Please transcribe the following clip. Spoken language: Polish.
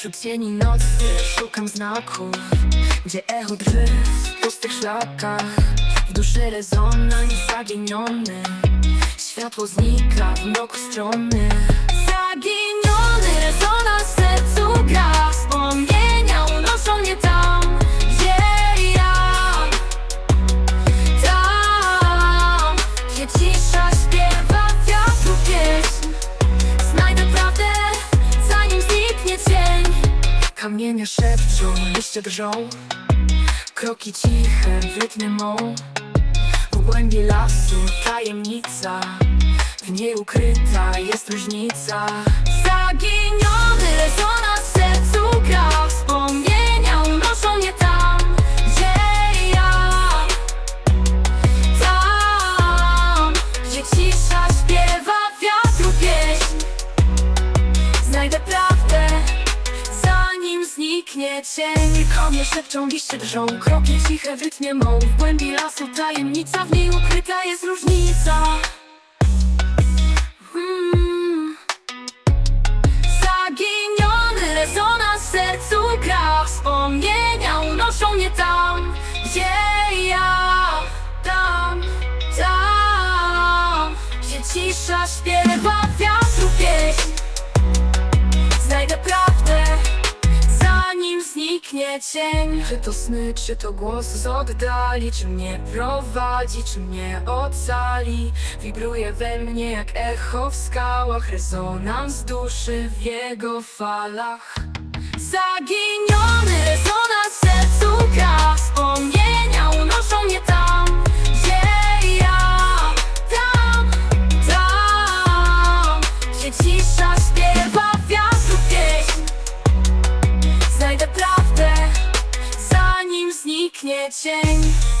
Wśród cieni nocy szukam znaków Gdzie echo drży w pustych szlakach. W duszy rezonans zaginiony Światło znika w mroku strony Kamienie szepczą, liście drżą. Kroki ciche w rytmie mą. W głębi lasu tajemnica. W niej ukryta jest różnica. Zaginiony rezonans zniknie cień Kamie szepczą, liście drżą, kroki ciche w rytmie mą. W głębi lasu tajemnica, w niej ukryta jest różnica. Mm. Zaginiony rezonans w sercu gra. Wspomnienia unoszą mnie tam, gdzie ja Tam, tam. Gdzie cisza śpiewa cień Czy to sny, czy to głos z oddali? Czy mnie prowadzi, czy mnie ocali? Wibruje we mnie jak echo w skałach. Rezonans duszy w jego falach. Zaginiony rezonans w sercu gra. Wspomnienia unoszą mnie tam, gdzie ja Tam, tam Gdzie cisza itching.